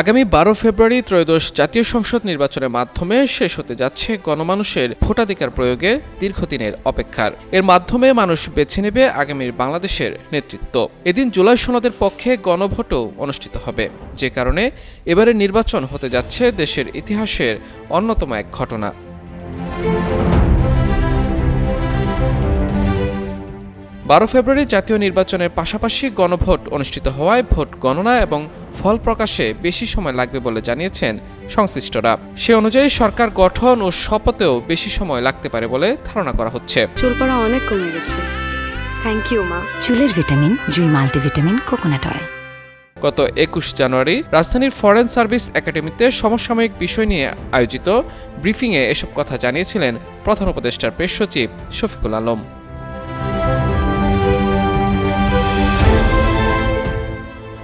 আগামী বারো ফেব্রুয়ারি ত্রয়োদশ জাতীয় সংসদ নির্বাচনের মাধ্যমে শেষ হতে যাচ্ছে গণমানুষের ভোটাধিকার প্রয়োগের দীর্ঘদিনের অপেক্ষার। এর মাধ্যমে মানুষ বেছে নেবে আগামীর বাংলাদেশের নেতৃত্ব। এদিন জুলাই সনদের পক্ষে গণভোটও অনুষ্ঠিত হবে। যে কারণে এবারের নির্বাচন হতে যাচ্ছে দেশের ইতিহাসের অন্যতম এক ঘটনা। বারো ফেব্রুয়ারি জাতীয় নির্বাচনের পাশাপাশি গণভোট অনুষ্ঠিত হওয়ায় ভোট গণনা এবং ফল প্রকাশে বেশি সময় লাগবে বলে জানিয়েছেন সংশ্লিষ্টরা। সে অনুযায়ী সরকার গঠন ও শপথেও বেশি সময় লাগতে পারে বলে ধারণা করা হচ্ছে। চুল পড়া অনেক কমে গেছে। থ্যাংক ইউ মা। চুলের vitamin Jui multivitamin coconut oil. গত একুশ জানুয়ারি রাজধানীর ফরেন সার্ভিস একাডেমিতে সমসাময়িক বিষয় নিয়ে আয়োজিত ব্রিফিংয়ে এসব কথা জানিয়েছিলেন প্রধান উপদেষ্টার প্রেস সচিব শফিকুল আলম।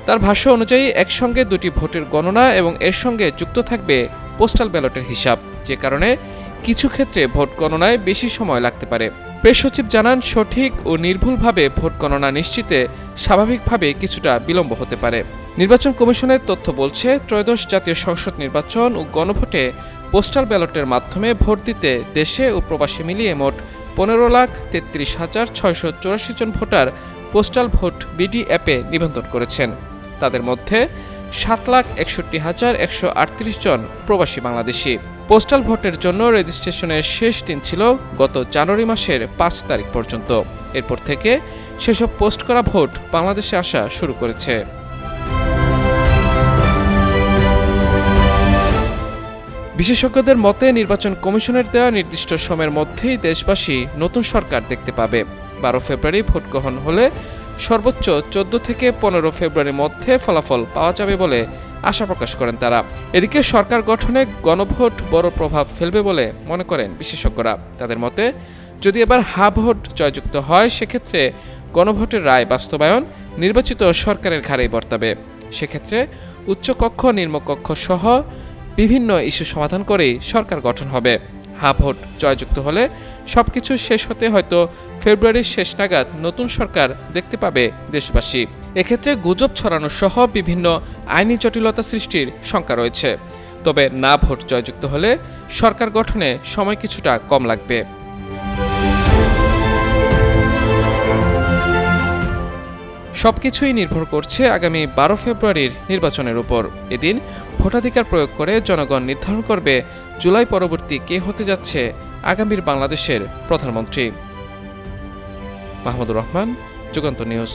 তার ভাষ্য অনুযায়ী, একসঙ্গে দুটি ভোটের গণনা এবং এর সঙ্গে যুক্ত থাকবে পোস্টাল ব্যালটের হিসাব, যে কারণে কিছু ক্ষেত্রে ভোট গণনায় বেশি সময় লাগতে পারে। প্রেস সচিব জানান, সঠিক ও নির্ভুলভাবে ভোট গণনা নিশ্চিতে স্বাভাবিকভাবে কিছুটা বিলম্ব হতে পারে। নির্বাচন কমিশনের তথ্য বলছে, ত্রয়োদশ জাতীয় সংসদ নির্বাচন ও গণভোটে পোস্টাল ব্যালটের মাধ্যমে ভোট দিতে দেশে ও প্রবাসী মিলিয়ে মোট পনেরো লাখ তেত্রিশ হাজার ছয়শো চৌরাশি জন ভোটার পোস্টাল ভোট বিডি অ্যাপে নিবন্ধন করেছেন। তাদের মধ্যে সাত লাখ একষট্টি হাজার একশো আটত্রিশ জন প্রবাসী বাংলাদেশি। পোস্টাল ভোটের জন্য রেজিস্ট্রেশনের শেষ দিন ছিল গত জানুয়ারি মাসের পাঁচ তারিখ পর্যন্ত। এরপর থেকে সেসব পোস্ট করা ভোট বাংলাদেশে আসা শুরু করেছে। বিশেষজ্ঞদের মতে নির্বাচন কমিশনের দেওয়া নির্দিষ্ট সময়ের মধ্যেই দেশবাসী নতুন সরকার দেখতে পাবে। বারো ফেব্রুয়ারি ভোট গ্রহণ হলে সর্বোচ্চ চোদ্দ থেকে পনেরো ফেব্রুয়ারির মধ্যে ফলাফল পাওয়া যাবে বলে আশা প্রকাশ করেন তারা। এদিকে সরকার গঠনে গণভোট বড় প্রভাব ফেলবে বলে মনে করেন বিশেষজ্ঞরা। তাদের মতে, যদি এবার হা ভোট জয়যুক্ত হয়, সেক্ষেত্রে গণভোটের রায় বাস্তবায়ন নির্বাচিত সরকারের ঘাড়েই বর্তাবে। সেক্ষেত্রে উচ্চকক্ষ নিম্নকক্ষ সহ বিভিন্ন ইস্যু সমাধান করেই সরকার গঠন হবে। হা ভোট জয়যুক্ত হলে সবকিছু শেষ হতে হয়তো ফেব্রুয়ারির শেষ নাগাদ নতুন সরকার দেখতে পাবে দেশবাসী। এক্ষেত্রে গুজব ছড়ানো সহ বিভিন্ন আইনি জটিলতা সৃষ্টির শঙ্কা রয়েছে। তবে না ভোট জয়যুক্ত হলে সরকার গঠনে সময় কিছুটা কম লাগবে। সবকিছুই নির্ভর করছে আগামী বারো ফেব্রুয়ারির নির্বাচনের উপর। এদিন ভোটাধিকার প্রয়োগ করে জনগণ নির্ধারণ করবে জুলাই পরবর্তী কে হতে যাচ্ছে আগামীর বাংলাদেশের প্রধানমন্ত্রী। মাহমুদুর রহমান যুগান্ত নিউজ।